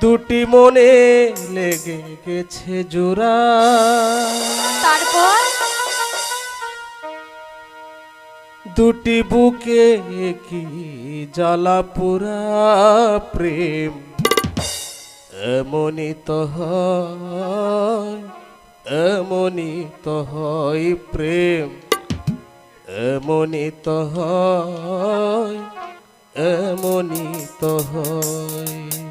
দুটি মনে লেগে গেছে জোড়া। তারপর? দুটি বুকে কি জ্বালা পুরা প্রেম। এমনই তো হয় এমনই তো হয় প্রেম। এমনই তো হয় এমনই তো হয়।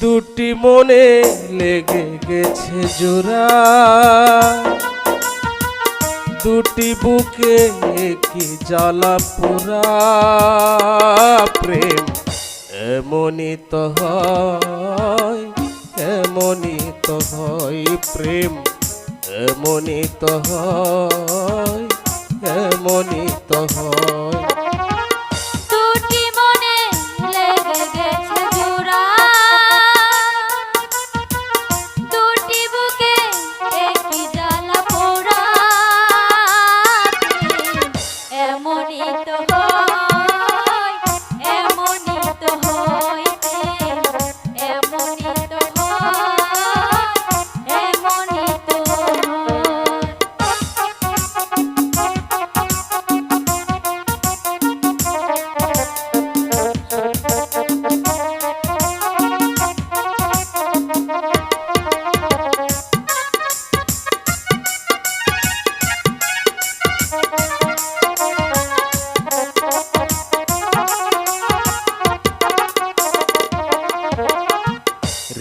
দুটি মনে লেগে গেছে জোড়া। দুটি বুকে কি জ্বালা পুরা প্রেম। এমনই তো হয়, এমনই তো হয় প্রেম। এমনই তো হয়, এমনই তো হয়। এমনই তো হয়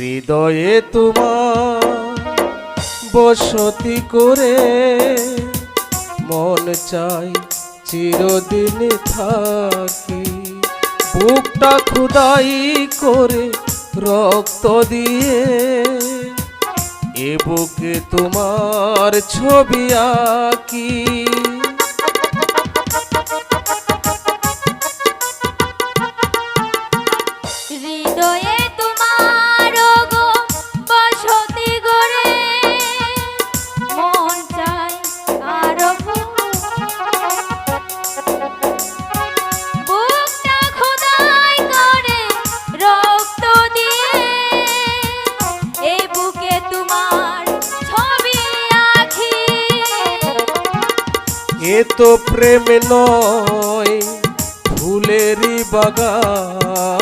হৃদয়ে তোমার বসতি করে মন চাই চিরদিন থাকি। বুকটা খুদাই করে রক্ত দিয়ে এ বুকে তোমার ছবি আঁকি। এ তো প্রেম নয় ফুলেরই বাগান।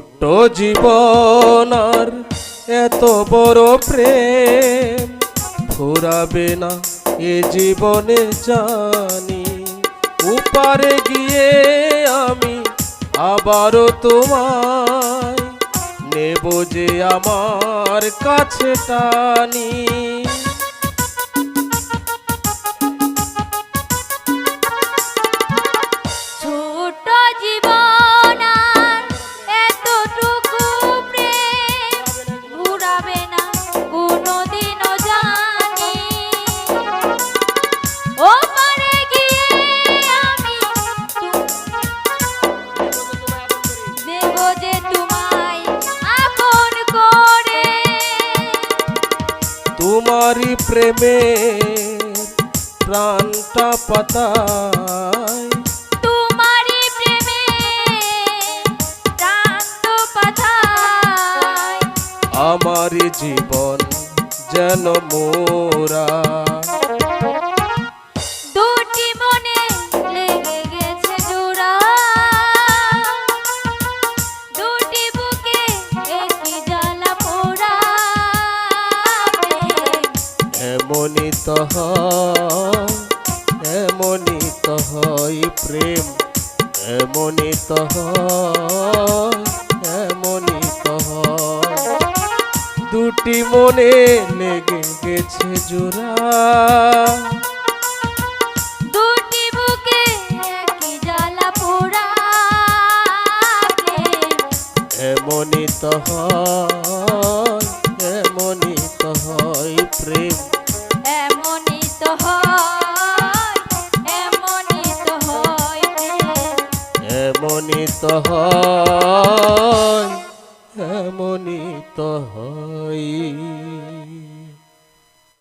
ছোট জীবন আর এত বড় প্রেম ফুরাবে না এ জীবনে জানি। উপারে গিয়ে আমি আবারও তোমায় নেব যে আমার কাছে টানি। তোমারই প্রেমে প্রাণটা পাতায়। তোমারই প্রেমে প্রান্ত আমারই জীবন যেন মোরা এমনই তো হয় এমনই প্রেম এমনই তো হয় এমনই দুটি মনে লেগে গেছে জোড়া। দুটি বুকে একই এমনই তো হয়